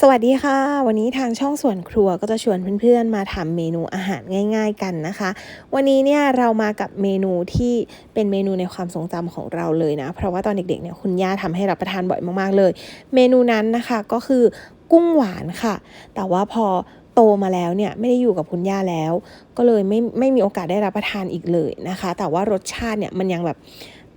สวัสดีค่ะ วันนี้ทางช่องส่วนครัวก็จะชวนเพื่อนๆมาทำเมนูอาหารง่าย ๆ กันนะคะ วันนี้เนี่ยเรามากับเมนูที่เป็นเมนูในความทรงจำของเราเลยนะ เพราะว่าตอนเด็กๆเนี่ยคุณย่าทำให้รับประทานบ่อยมากๆเลย เมนูนั้นนะคะก็คือกุ้งหวานค่ะ แต่ว่าพอโตมาแล้วเนี่ยไม่ได้อยู่กับคุณย่าแล้ว ก็เลยไม่ไม่มีโอกาสได้รับประทานอีกเลยนะคะ แต่ว่ารสชาติเนี่ยมันยังแบบ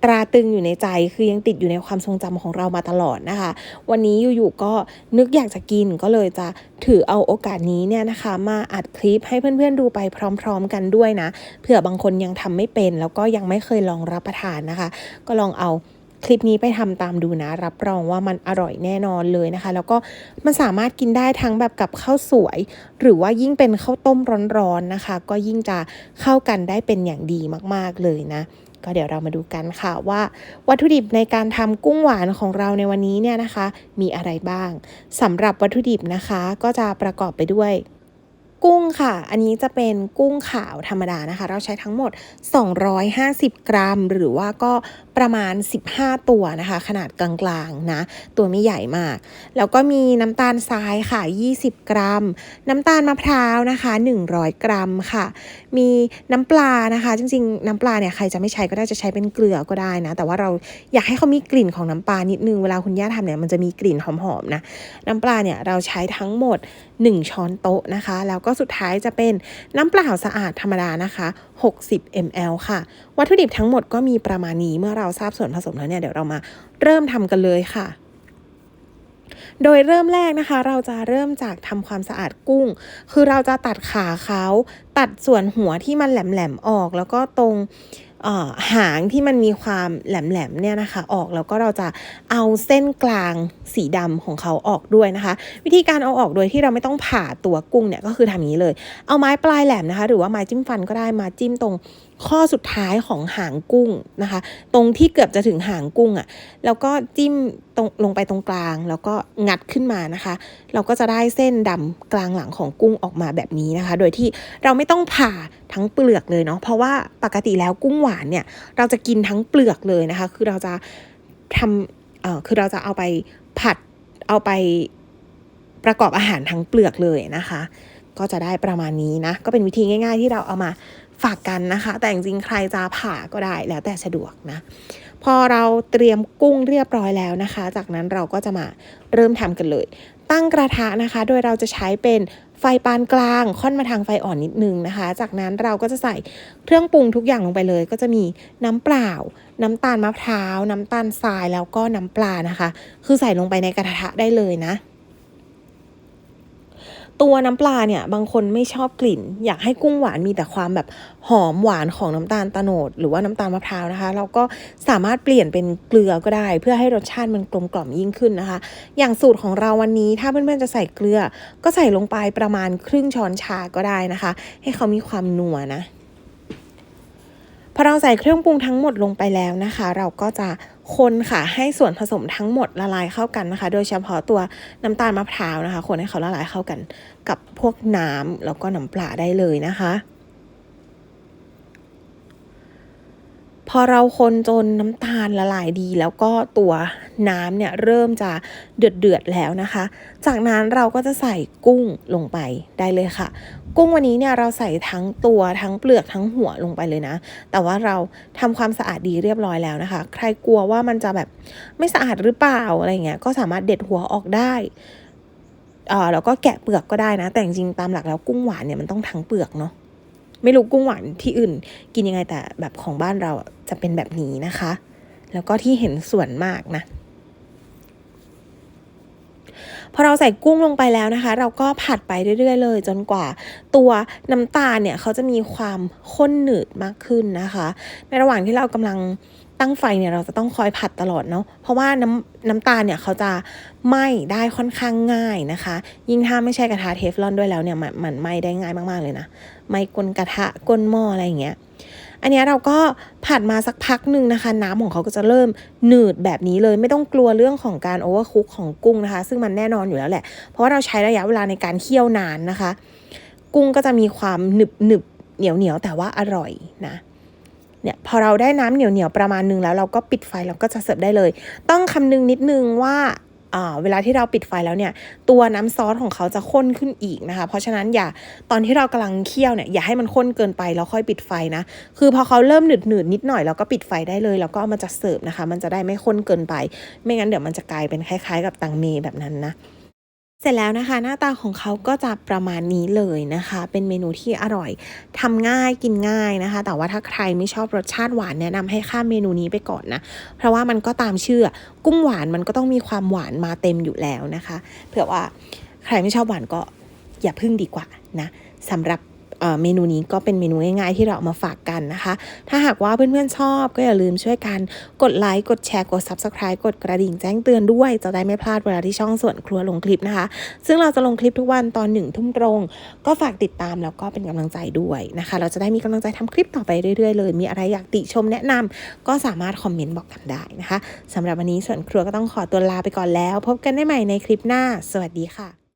ราตึงอยู่ในใจคือยังติดอยู่ในความทรงจำของเรามาตลอดนะคะ วันนี้อยู่ๆก็นึกอยากจะกินก็เลยจะถือเอาโอกาสนี้เนี่ยนะคะ มาอัดคลิปให้เพื่อนๆดูไปพร้อม ๆ กันด้วยนะเผื่อบางคนยังทำไม่เป็น แล้วก็ยังไม่เคยลองรับประทานนะคะ ก็ลองเอา คลิปนี้ไปทำตามดูนะ รับรองว่ามันอร่อยแน่นอนเลยนะคะ แล้วก็มันสามารถกินได้ทั้งแบบกับข้าวสวย หรือว่ายิ่งเป็นข้าวต้มร้อนๆนะคะ ก็ยิ่งจะเข้ากันได้เป็นอย่างดีมากๆเลยนะก็เดี๋ยวเรามาดูกันค่ะว่า วัตถุดิบในการทำกุ้งหวานของเราในวันนี้เนี่ยนะคะ มีอะไรบ้างสำหรับวัตถุดิบนะคะ ก็จะประกอบไปด้วย กุ้งค่ะ อันนี้จะเป็นกุ้งขาวธรรมดานะคะ เราใช้ทั้งหมด 250 กรัม หรือว่าก็ประมาณ 15 ตัวนะคะ ขนาดกลางๆนะ ตัวไม่ใหญ่มาก แล้วก็มีน้ำตาลทรายค่ะ 20 กรัม น้ำตาลมะพร้าวนะคะ 100 กรัมค่ะ มีน้ำปลานะคะ จริงๆ น้ำปลาเนี่ยใครจะไม่ใช้ก็ได้จะใช้เป็นเกลือก็ได้นะ แต่ว่าเราอยากให้เขามีกลิ่นของน้ำปลานิดนึง เวลาคุณย่าทำเนี่ยมันจะมีกลิ่นหอมๆนะ น้ำปลาเนี่ยเราใช้ทั้งหมด 1 ช้อนโต๊ะนะคะ แล้วก็สุดท้ายจะเป็นน้ำเปล่าสะอาดธรรมดานะคะ 60 ml ค่ะ วัตถุดิบทั้งหมดก็มีประมาณนี้เมื่อเราทราบส่วนผสมแล้วเนี่ยเดี๋ยวเรามาเริ่มทำกันเลยค่ะโดยเริ่มแรกนะคะ เราจะเริ่มจากทำความสะอาดกุ้ง คือเราจะตัดขาเขา ตัดส่วนหัวที่มันแหลมๆออก แล้วก็ตรง หางที่มันมีความแหลมๆเนี่ยนะคะ ออกแล้วก็เราจะเอาเส้นกลางสีดำของเขาออกด้วยนะคะ วิธีการเอาออกโดยที่เราไม่ต้องผ่าตัวกุ้งเนี่ยก็คือทำอย่างนี้เลย เอาไม้ปลายแหลมนะคะ หรือว่าไม้จิ้มฟันก็ได้มาจิ้มตรงข้อสุดท้ายของหางกุ้งนะคะ ตรงที่เกือบจะถึงหางกุ้งอะ่ะแล้วก็จิ้ม ตรงลงไปตรงกลาง แล้วก็งัดขึ้นมานะคะ เราก็จะได้เส้นดำกลางหลังของกุ้งออกมาแบบนี้นะคะ โดยที่เราไม่ต้องผ่าทั้งเปลือกเลยเนาะเพราะว่าปกติแล้วกุ้งหวานเนี่ย เราจะกินทั้งเปลือกเลยนะคะ คือเราจะทำเอ่อคือเราจะเอาไปผัดเอาไปประกอบอาหารทั้งเปลือกเลยนะคะ ก็จะได้ประมาณนี้นะ ก็เป็นวิธีง่าย ๆ ที่เราเอามา ฝากกันนะคะ แต่จริงๆใครจะผ่าก็ได้แล้วแต่สะดวกนะ พอเราเตรียมกุ้งเรียบร้อยแล้วนะคะ จากนั้นเราก็จะมาเริ่มทำกันเลย ตั้งกระทะนะคะ โดยเราจะใช้เป็นไฟปานกลางค่อนมาทางไฟอ่อนนิดนึงนะคะ จากนั้นเราก็จะใส่เครื่องปรุงทุกอย่างลงไปเลย ก็จะมีน้ำเปล่า น้ำตาลมะพร้าว น้ำตาลทรายแล้วก็น้ำปลานะคะ คือใส่ลงไปในกระทะได้เลยนะ ตัวน้ำปลาเนี่ยบางคนไม่ชอบกลิ่น อยากให้กุ้งหวานมีแต่ความแบบหอมหวานของน้ำตาลตะโนดหรือว่าน้ำตาลมะพร้าวนะคะ เราก็สามารถเปลี่ยนเป็นเกลือก็ได้ เพื่อให้รสชาติมันกลมกล่อมยิ่งขึ้นนะคะ อย่างสูตรของเราวันนี้ถ้าเพื่อนๆจะใส่เกลือ ก็ใส่ลงไปประมาณครึ่งช้อนชาก็ได้นะคะ ให้เขามีความนัวนะพอเราใส่เครื่องปรุงทั้งหมดลงไปแล้วนะคะ เราก็จะ คนค่ะให้ส่วนผสมทั้งหมดละลายเข้ากันนะคะ โดยเฉพาะตัวน้ำตาลมะพร้าวนะคะ คนให้เขาละลายเข้ากันกับพวกน้ำแล้วก็น้ำปลาได้เลยนะคะ พอเราคนจนน้ำตาลละลายดี แล้วก็ตัว น้ำเนี่ยเริ่มจะเดือดเดือดแล้วนะคะ จากนั้นเราก็จะใส่กุ้งลงไปได้เลยค่ะ กุ้งวันนี้เนี่ยเราใส่ทั้งตัวทั้งเปลือกทั้งหัวลงไปเลยนะ แต่ว่าเราทำความสะอาดดีเรียบร้อยแล้วนะคะ ใครกลัวว่ามันจะแบบไม่สะอาดหรือเปล่าอะไรเงี้ยก็สามารถเด็ดหัวออกได้อ่าแล้วก็แกะเปลือกก็ได้นะ แต่จริงๆตามหลักแล้วกุ้งหวานเนี่ยมันต้องทั้งเปลือกเนาะไม่รู้กุ้งหวานที่อื่น กินยังไงแต่แบบของบ้านเราจะเป็นแบบนี้นะคะ แล้วก็ที่เห็นส่วนมากนะ พอเราใส่กุ้งลงไปแล้วนะคะ เราก็ผัดไปเรื่อย ๆ เลย จนกว่าตัวน้ำตาลเนี่ยเขาจะมีความข้นหนืดมากขึ้นนะคะ ในระหว่างที่เรากำลังตั้งไฟเนี่ยเราจะต้องคอยผัดตลอดเนาะ เพราะว่าน้ำน้ำตาลเนี่ยเขาจะไหม้ได้ค่อนข้างง่ายนะคะ ยิ่งถ้าไม่ใช่กระทะเทฟลอนด้วยแล้วเนี่ยมันไหม้ได้ง่ายมากๆเลยนะไหม้ก้นกระทะก้นหม้ออะไรอย่างเงี้ย อันนี้เราก็ผัดมาสักพักหนึ่งนะคะ น้ำของเขาก็จะเริ่มหนืดแบบนี้เลย ไม่ต้องกลัวเรื่องของการโอเวอร์คุกของกุ้งนะคะ ซึ่งมันแน่นอนอยู่แล้วแหละ เพราะว่าเราใช้ระยะเวลาในการเคี่ยวนานนะคะ กุ้งก็จะมีความหนึบหนึบเหนียวเหนียวแต่ว่าอร่อยนะเนี่ยพอเราได้น้ำเหนียวเหนียวประมาณนึงแล้วเราก็ปิดไฟเราก็จะเสิร์ฟได้เลย ต้องคำนึงนิดนึงว่า เวลาที่เราปิดไฟแล้วเนี่ย ตัวน้ำซอสของเขาจะข้นขึ้นอีกนะคะ เพราะฉะนั้นอย่าตอนที่เรากำลังเคี่ยวเนี่ยอย่าให้มันข้นเกินไปแล้วค่อยปิดไฟนะ คือพอเขาเริ่มหนืดหนืดนิดหน่อยเราก็ปิดไฟได้เลยแล้วก็เอามาจัดเสิร์ฟนะคะ มันจะได้ไม่ข้นเกินไป ไม่งั้นเดี๋ยวมันจะกลายเป็นคล้ายๆ กับตังเมแบบนั้นนะ เสร็จแล้วนะคะ หน้าตาของเขาก็จะประมาณนี้เลยนะคะ เป็นเมนูที่อร่อยทำง่ายกินง่ายนะคะ แต่ว่าถ้าใครไม่ชอบรสชาติหวานแนะนำให้ข้ามเมนูนี้ไปก่อนนะ เพราะว่ามันก็ตามชื่อ กุ้งหวานมันก็ต้องมีความหวานมาเต็มอยู่แล้วนะคะ เผื่อว่าใครไม่ชอบหวานก็อย่าพึ่งดีกว่านะสำหรับ เมนูนี้ก็เป็นเมนูง่ายๆ ที่เราเอามาฝากกันนะคะ ถ้าหากว่าเพื่อนๆชอบก็อย่าลืมช่วยกันกดไลค์กดแชร์กด Subscribe กดกระดิ่งแจ้งเตือนด้วยจะได้ไม่พลาดเวลาที่ช่องส่วนครัวลงคลิปนะคะ ซึ่งเราจะลงคลิปทุกวันตอนหนึ่งทุ่มตรง ก็ฝากติดตามแล้วก็เป็นกำลังใจด้วยนะคะ เราจะได้มีกำลังใจทำคลิปต่อไปเรื่อยๆ เลย มีอะไรอยากติชมแนะนำก็สามารถคอมเมนต์บอกกันได้นะคะสำหรับวันนี้ส่วนครัวก็ต้องขอตัวลาไปก่อนแล้ว พบกันได้ใหม่ในคลิปหน้า สวัสดีค่ะ